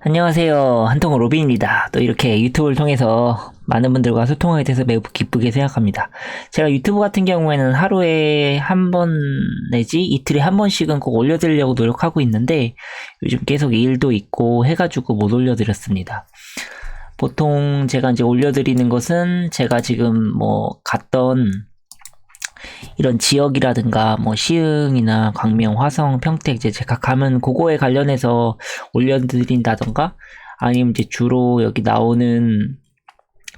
안녕하세요. 한통의 로빈입니다. 또 이렇게 유튜브를 통해서 많은 분들과 소통하게 돼서 매우 기쁘게 생각합니다. 제가 유튜브 같은 경우에는 하루에 한 번 내지 이틀에 한 번씩은 꼭 올려드리려고 노력하고 있는데 요즘 계속 일도 있고 해가지고 못 올려드렸습니다. 보통 제가 이제 올려드리는 것은 제가 지금 뭐 갔던 이런 지역이라든가 뭐 시흥이나 광명, 화성, 평택 이제 제가 가면 그거에 관련해서 올려드린다던가 아니면 이제 주로 여기 나오는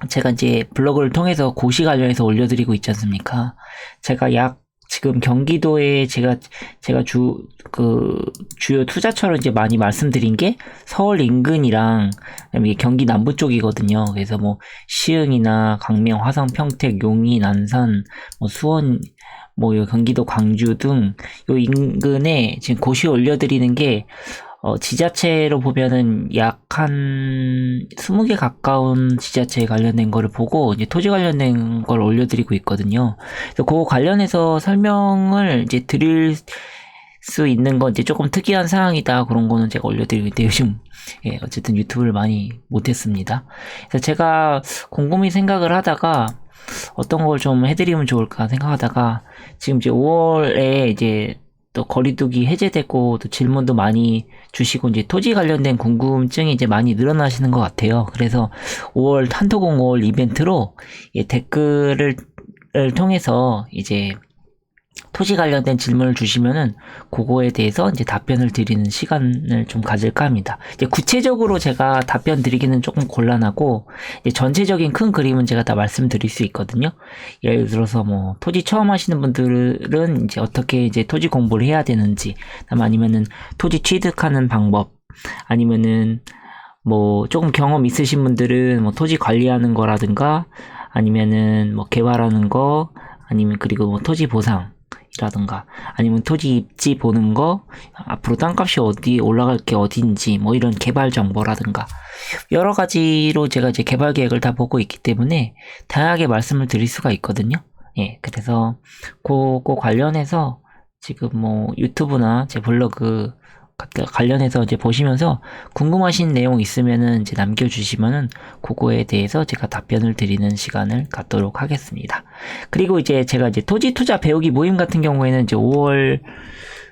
제가 이제 블로그를 통해서 고시 관련해서 올려드리고 있지 않습니까? 제가 약 지금 경기도에 제가 제가 주 그 주요 투자처를 이제 많이 말씀드린 게 서울 인근이랑 그다음에 경기 남부 쪽이거든요. 그래서 뭐 시흥이나 강명, 화성, 평택, 용인, 안산, 뭐 수원 뭐요 경기도 광주 등 요 인근에 지금 고시 올려드리는 게 어, 지자체로 보면은 약 한 20개 가까운 지자체에 관련된 거를 보고 이제 토지 관련된 걸 올려드리고 있거든요. 그래서 그거 관련해서 설명을 이제 드릴 수 있는 건 이제 조금 특이한 상황이다 그런 거는 제가 올려드리고 있는데 요즘 예, 어쨌든 유튜브를 많이 못했습니다. 그래서 제가 곰곰이 생각을 하다가 어떤 걸 좀 해드리면 좋을까 생각하다가 지금 이제 5월에 이제 또 거리두기 해제되고 또 질문도 많이 주시고 이제 토지 관련된 궁금증이 이제 많이 늘어나시는 것 같아요. 그래서 5월 한토공 5월 이벤트로 예, 댓글을 을 통해서 이제 토지 관련된 질문을 주시면은 그거에 대해서 이제 답변을 드리는 시간을 좀 가질까 합니다. 이제 구체적으로 제가 답변 드리기는 조금 곤란하고 전체적인 큰 그림은 제가 다 말씀드릴 수 있거든요. 예를 들어서 뭐 토지 처음 하시는 분들은 이제 어떻게 이제 토지 공부를 해야 되는지, 아니면은 토지 취득하는 방법, 아니면은 뭐 조금 경험 있으신 분들은 뭐 토지 관리하는 거라든가 아니면은 뭐 개발하는 거 아니면 그리고 뭐 토지 보상 이라든가 아니면 토지 입지 보는 거 앞으로 땅값이 어디 올라갈 게 어딘지 뭐 이런 개발 정보라든가 여러 가지로 제가 이제 개발 계획을 다 보고 있기 때문에 다양하게 말씀을 드릴 수가 있거든요. 예, 그래서 그거 관련해서 지금 뭐 유튜브나 제 블로그 관련해서 이제 보시면서 궁금하신 내용 있으면은 이제 남겨주시면은 그거에 대해서 제가 답변을 드리는 시간을 갖도록 하겠습니다. 그리고 이제 제가 이제 토지 투자 배우기 모임 같은 경우에는 이제 5월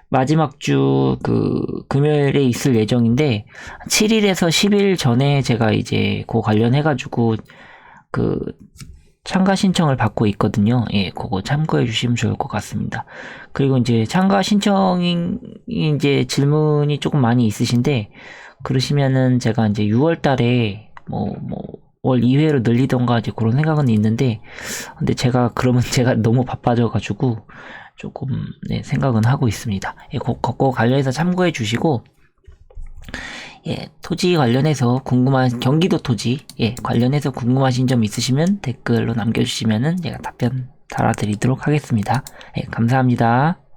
마지막 주 그 금요일에 있을 예정인데 7일에서 10일 전에 제가 이제 그 관련해 가지고 그 참가 신청을 받고 있거든요. 예, 그거 참고해 주시면 좋을 것 같습니다. 그리고 이제 참가 신청이 이제 질문이 조금 많이 있으신데 그러시면은 제가 이제 6월 달에 뭐, 뭐, 월 2회로 늘리던가 이제 그런 생각은 있는데 근데 제가 그러면 제가 너무 바빠져 가지고 조금 네, 생각은 하고 있습니다. 예, 그거 관련해서 참고해 주시고 예, 토지 관련해서 궁금한 경기도 토지 예, 관련해서 궁금하신 점 있으시면 댓글로 남겨주시면은 제가 답변 달아드리도록 하겠습니다. 예, 감사합니다.